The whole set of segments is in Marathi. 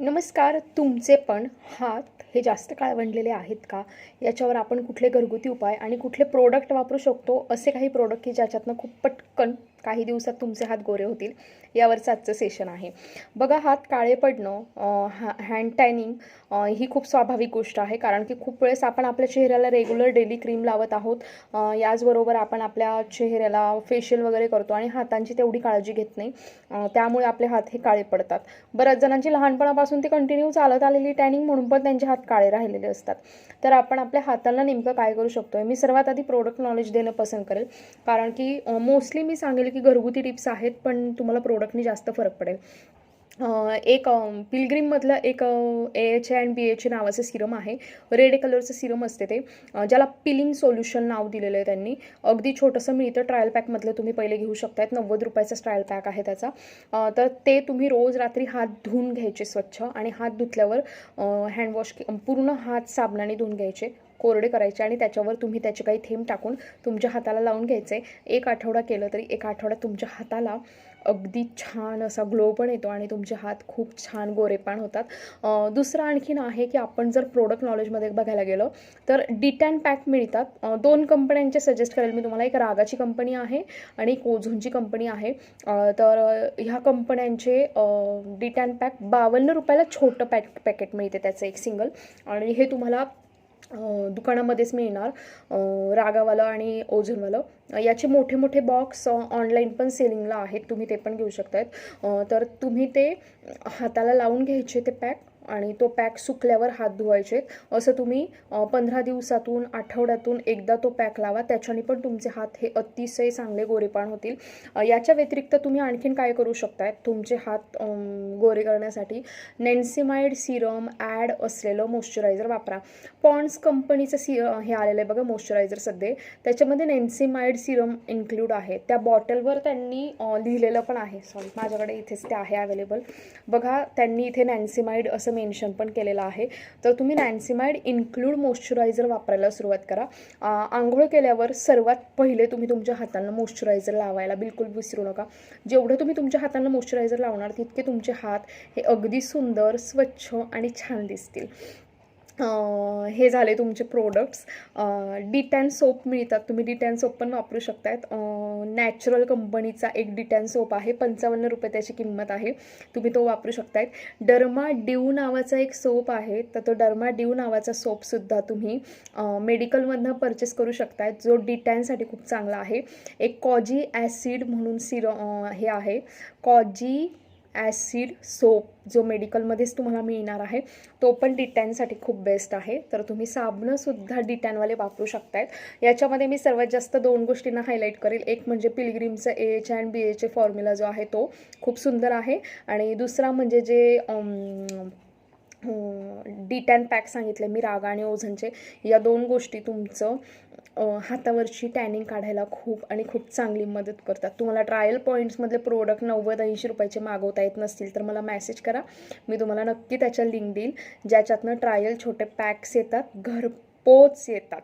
नमस्कार तुमचे पण हात हे जास्त काळ बनलेले आहेत का? याच्यावर आपण कुठले घरगुती उपाय आणि कुठले प्रोडक्ट वापरू शकतो? असे काही प्रोडक्ट की ज्याच्यातनं खूप पटकन काही दिवसात तुमचे हात गोरे होतील. यावरचं आजचं सेशन आहे. बघा हात काळे पडणं हा हँड टॅनिंग ही खूप स्वाभाविक गोष्ट आहे. कारण की खूप वेळेस आपण आपल्या चेहऱ्याला रेग्युलर डेली क्रीम लावत आहोत. याचबरोबर आपण आपल्या चेहऱ्याला फेशियल वगैरे करतो आणि हातांची तेवढी काळजी घेत नाही. त्यामुळे आपले हात हे काळे पडतात. बऱ्याच जणांची लहानपणापासून ती कंटिन्यू चालत आलेली टॅनिंग म्हणून पण त्यांचे हात काळे राहिलेले असतात. तर आपण आपल्या हातांना नेमकं काय करू शकतो मी सर्वात आधी प्रोडक्ट नॉलेज देणं पसंत करेल. कारण की मोस्टली मी सांगेल की घरगुती टिप्स आहेत पण तुम्हाला प्रोडक्टनी जास्त फरक पडेल. एक पिलग्रीममधलं एक A H A and B H A नावाचं सिरम आहे. रेड कलरचं सिरम असते ते. ज्याला पिलिंग सोल्युशन नाव दिलेलं आहे त्यांनी. अगदी छोटंसं मिळतं. ट्रायल पॅकमधलं तुम्ही पहिले घेऊ शकतायत. नव्वद रुपयाचा ट्रायल पॅक आहे त्याचा. तर ते तुम्ही रोज रात्री हात धुवून घ्यायचे स्वच्छ आणि हात धुतल्यावर हँडवॉश पूर्ण हात साबणाने धुवून घ्यायचे. कोरडे करायचे आणि त्याच्यावर तुम्ही त्याचे काही थेंब टाकून तुमच्या हाताला लावून घ्यायचे. एक आठवडा केलं तरी एक आठवड्यात तुमच्या हाताला अगदी छान असा ग्लो पण येतो आणि तुमचे हात खूप छान गोरेपान होतात. दुसरं आणखीन आहे की आपण जर प्रोडक्ट नॉलेजमध्ये बघायला गेलो तर डिटॅन पॅक मिळतात. दोन कंपन्यांचे सजेस्ट करेल मी तुम्हाला. एक रागाची कंपनी आहे आणि एक ओझोनची कंपनी आहे. तर ह्या कंपन्यांचे डिटॅन पॅक बावन्न रुपयाला छोटं पॅक पॅकेट मिळते त्याचं एक सिंगल आणि हे तुम्हाला दुकानामध्येच मिळणार रागावालं आणि ओझोनवालं याचे मोठे मोठे बॉक्स ऑनलाईन पण सेलिंगला आहेत. तुम्ही ते पण घेऊ शकतायत. तर तुम्ही ते हाताला लावून घ्यायचे ते पॅक आणि तो पॅक सुकल्यावर हात धुवायचे असं तुम्ही पंधरा दिवसातून आठवड्यातून एकदा तो पॅक लावा. त्याच्याने पण तुमचे हात हे अतिशय चांगले गोरेपाण होतील. याच्या व्यतिरिक्त तुम्ही आणखीन काय करू शकताय? तुमचे हात गोरे करण्यासाठी नेन्सिमाइड सिरम ॲड असलेलं मॉइश्चरायझर वापरा. पॉन्ड्स कंपनीचं सि हे आलेलं आहे बघा मॉइश्चरायझर सध्या. त्याच्यामध्ये नेन्सिमाइड सिरम इन्क्लूड आहे. त्या बॉटलवर त्यांनी लिहिलेलं पण आहे. सॉरी माझ्याकडे इथेच ते आहे अवेलेबल. बघा त्यांनी इथे नॅन्सिमाइड असं मेन्शन पण केलेलं आहे. तर तुम्ही नॅन्सीमाइड इन्क्लूड मॉइश्चरायझर वापरायला सुरुवात करा. आंघोळ केल्यावर सर्वात पहिले तुम्ही तुमच्या हातांना मॉइश्चरायझर लावायला बिलकुल विसरू नका. जेवढं तुम्ही तुमच्या हातांना मॉइश्चरायझर लावणार तितके तुमचे हात हे अगदी सुंदर स्वच्छ आणि छान दिसतील. हे झाले तुमचे प्रोडक्ट्स डिटॅन सोप मिळतात. तुम्ही डिटॅन सोप पण वापरू शकतात नॅचरल कंपनीचा एक डिटॅन सोप आहे. पंचावन्न रुपये त्याची किंमत आहे. तुम्ही तो वापरू शकतायत. डर्मा ड्यू नावाचा एक सोप आहे. तर तो डर्मा ड्यू नावाचा सोपसुद्धा तुम्ही मेडिकलमधनं परचेस करू शकतायत. जो डिटॅनसाठी खूप चांगला आहे. एक कॉजी ॲसिड म्हणून सिर हे आहे. कॉजी ॲसिड सोप जो मेडिकलमध्येच तुम्हाला मिळणार आहे तो पण डिटॅनसाठी खूप बेस्ट आहे. तर तुम्ही साबणंसुद्धा डिटॅनवाले वापरू शकतायत याच्यामध्ये मी सर्वात जास्त दोन गोष्टींना हायलाईट करेल. एक म्हणजे पिलग्रीमचं A H and B एचे formula जो आहे तो खूप सुंदर आहे. आणि दुसरा म्हणजे जे डी टॅन पॅक सांगितले मी रागा आणि ओझनचे. या दोन गोष्टी तुमचं हातावरची टॅनिंग काढायला खूप आणि खूप चांगली मदत करतात. तुम्हाला ट्रायल पॉईंट्समधले प्रोडक्ट नव्वद ऐंशी रुपयाचे मागवता येत नसतील तर मला मॅसेज करा. मी तुम्हाला नक्की त्याच्या लिंक देईल. ज्याच्यातनं ट्रायल छोटे पॅक्स येतात घरपोच येतात.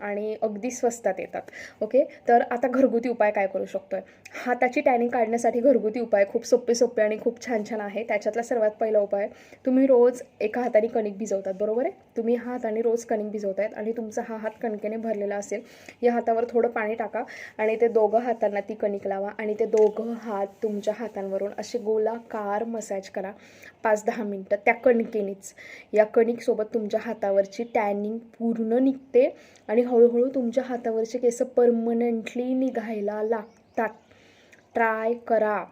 आणि अगदी स्वस्तात येतात. ओके तर आता घरगुती उपाय काय करू शकतो आहे हाताची टॅनिंग काढण्यासाठी घरगुती उपाय खूप सोपे सोपे आणि खूप छान छान आहे. त्याच्यातला सर्वात पहिला उपाय तुम्ही रोज एका हाताने कणिक भिजवतात बरोबर आहे? तुम्ही हाताने रोज कणिक भिजवतायत आणि तुमचा हा हात कणकेने भरलेला असेल या हातावर थोडं पाणी टाका आणि ते दोघं हातांना ती कणिक लावा आणि ते दोघं हात तुमच्या हातांवरून असे गोलाकार मसाज करा. पाच दहा मिनटं त्या कणकेनेच. या कणिकसोबत तुमच्या हातावरची टॅनिंग पूर्ण निघते आणि हळूहळू तुमच्या हातावरचे केस परमनंटली निघायला लागतात. ट्राय करा.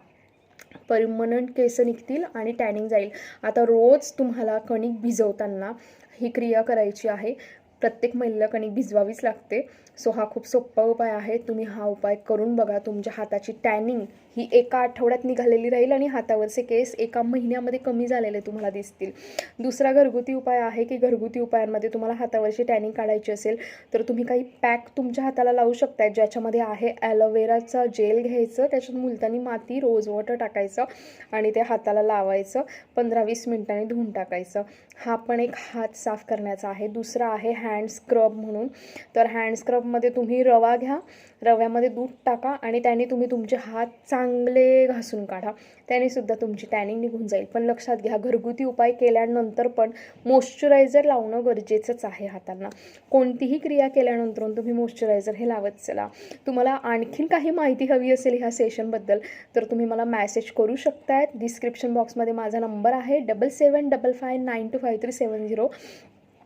परमनंट केस निघतील आणि टॅनिंग जाईल. आता रोज तुम्हाला कणिक भिजवताना ही क्रिया करायची आहे. प्रत्येक महिलेला कणिक भिजवावीच लागते. सो हा खूप सोपा उपाय आहे. तुम्ही हा उपाय करून बघा तुमच्या हाताची टॅनिंग ही एका आठवड्यात निघालेली राहील आणि हातावरचे केस एका महिन्यामध्ये कमी झालेले तुम्हाला दिसतील. दुसरा घरगुती उपाय आहे की घरगुती उपायांमध्ये तुम्हाला हातावरची टॅनिंग काढायची असेल तर तुम्ही काही पॅक तुमच्या हाताला लावू शकताय ज्याच्यामध्ये आहे ॲलोवेराचं जेल घ्यायचं त्याच्यात मुलतानी माती रोज वॉटर टाकायचं आणि ते हाताला लावायचं पंधरा वीस मिनिटांनी धुवून टाकायचं. हा पण एक हात साफ करण्याचा आहे. दुसरा आहे हँड स्क्रब म्हणून. तर हँड स्क्रबमध्ये तुम्ही रवा घ्या. रव्यामध्ये दूध टाका आणि त्याने तुम्ही तुमचे हात चांगले घासून काढा. त्याने सुद्धा तुमची टॅनिंग निघून जाईल. पण लक्षात घ्या घरगुती उपाय केल्यानंतर पण मॉइश्चरायझर लावणं गरजेचंच आहे हातांना. कोणतीही क्रिया केल्यानंतर तुम्ही मॉइश्चरायझर हे लावत चला. तुम्हाला आणखीन काही माहिती हवी असेल ह्या सेशनबद्दल तर तुम्ही मला मॅसेज करू शकतायत डिस्क्रिप्शन बॉक्समध्ये माझा नंबर आहे. Double seven double five nine two five three seven zero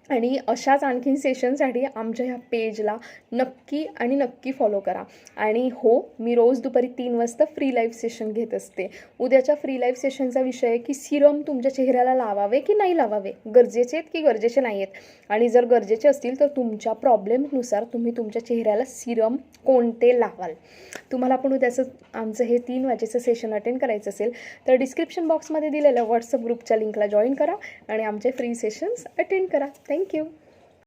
आणि अशाच आणखीन सेशनसाठी आमच्या ह्या पेजला नक्की आणि नक्की फॉलो करा. आणि हो मी रोज दुपारी तीन वाजता फ्री लाईव्ह सेशन घेत असते. उद्याच्या फ्री लाईव्ह सेशनचा विषय आहे की सिरम तुमच्या चेहऱ्याला लावावे की नाही लावावे? गरजेचे आहेत की गरजेचे नाही आहेत? आणि जर गरजेचे असतील तर तुमच्या प्रॉब्लेमनुसार तुम्ही तुमच्या चेहऱ्याला सिरम कोणते लावाल? तुम्हाला पण उद्याचं आमचं हे तीन वाजेचं सेशन अटेंड करायचं असेल तर डिस्क्रिप्शन बॉक्समध्ये दिलेल्या व्हॉट्सअप ग्रुपच्या लिंकला जॉईन करा आणि आमचे फ्री सेशन्स अटेंड करा. Thank you Thank you.